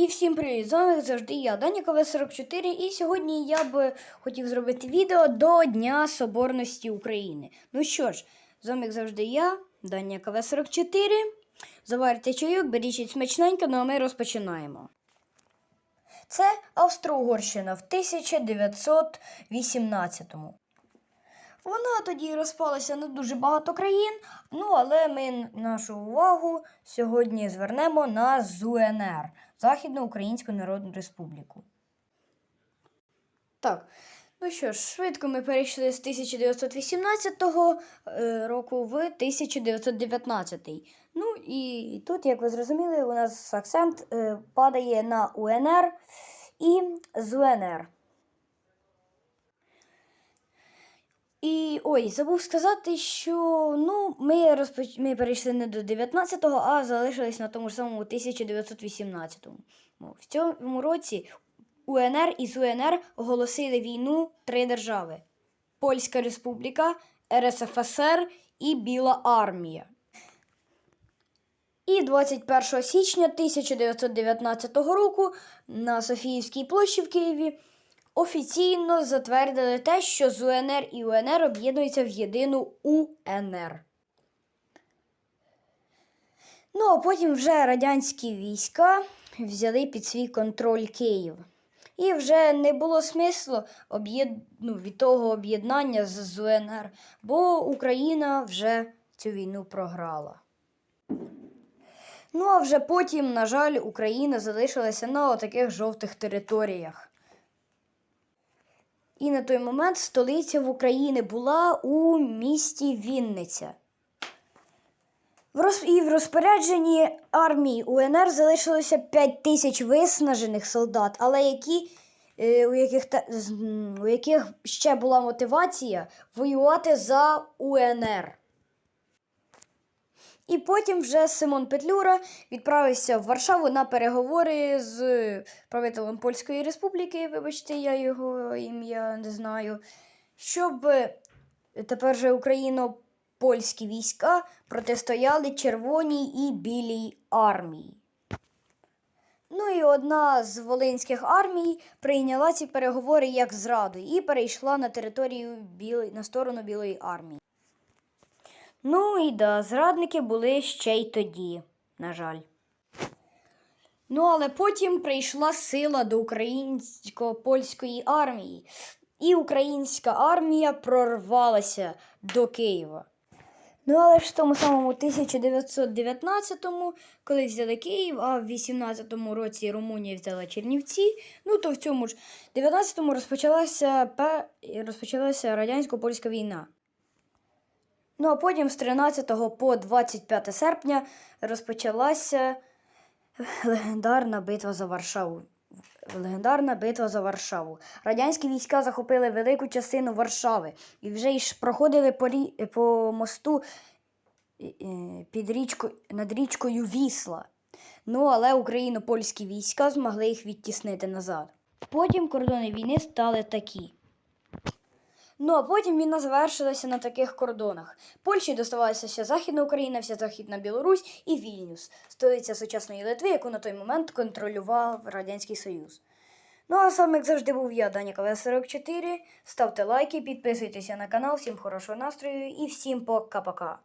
І всім привіт! З вами завжди я, Даня КВ44, і сьогодні я би хотів зробити відео до Дня Соборності України. Ну що ж, з вами завжди я, Даня КВ44. Заварите чайок, беріть смачненько, ну а ми розпочинаємо. Це Австро-Угорщина в 1918-му. Вона тоді розпалася на дуже багато країн, ну але ми нашу увагу сьогодні звернемо на ЗУНР Західноукраїнську Народну Республіку. Так, ну що ж, швидко ми перейшли з 1918 е, року в 1919. Ну і тут, як ви зрозуміли, у нас акцент е, падає на УНР і ЗУНР. Ой, забув сказати, що ну, ми, розпоч... ми перейшли не до 19-го, а залишились на тому ж самому 1918-му. Ну, В цьому році УНР і ЗУНР оголосили війну три держави: Польська Республіка, РСФСР і Біла армія. І 21 січня 1919 року на Софіївській площі в Києві офіційно затвердили те, що з УНР і УНР об'єднуються в єдину УНР. Ну, а потім вже радянські війська взяли під свій контроль Київ. І вже не було смислу ну, від того об'єднання з УНР, бо Україна вже цю війну програла. Ну а вже потім, на жаль, Україна залишилася на таких жовтих територіях. І на той момент столиця в Україні була у місті Вінниця. І в розпорядженні армії УНР залишилося 5 тисяч виснажених солдат, але які, е, у, яких у яких ще була мотивація воювати за УНР. І потім вже Симон Петлюра відправився в Варшаву на переговори з правителем Польської Республіки, вибачте, я його ім'я не знаю, щоб тепер же україно-польські війська протистояли Червоній і Білій армії. Ну і одна з волинських армій прийняла ці переговори як зраду і перейшла на територію білої, на сторону Білої армії. Ну і да, зрадники були ще й тоді, на жаль. Ну, але потім прийшла сила до українсько-польської армії, і українська армія прорвалася до Києва. Ну, але ж в тому самому 1919-му, коли взяли Київ, а в 18-му році Румунія взяла Чернівці, ну то в цьому ж 19-му розпочалася, розпочалася радянсько-польська війна. Ну а потім з 13 по 25 серпня розпочалася легендарна битва за Варшаву. Легендарна битва за Варшаву. Радянські війська захопили велику частину Варшави і вже й проходили по, рі... по мосту під річко... над річкою Вісла. Ну, але україно-польські війська змогли їх відтіснити назад. Потім кордони війни стали такі. Ну а потім війна завершилася на таких кордонах. Польщі доставалася вся Західна Україна, вся Західна Білорусь і Вільнюс, столиця сучасної Литви, яку на той момент контролював Радянський Союз. Ну а саме, як завжди, був я, Даня КВ44. Ставте лайки, підписуйтеся на канал, всім хорошого настрою і всім пока-пока.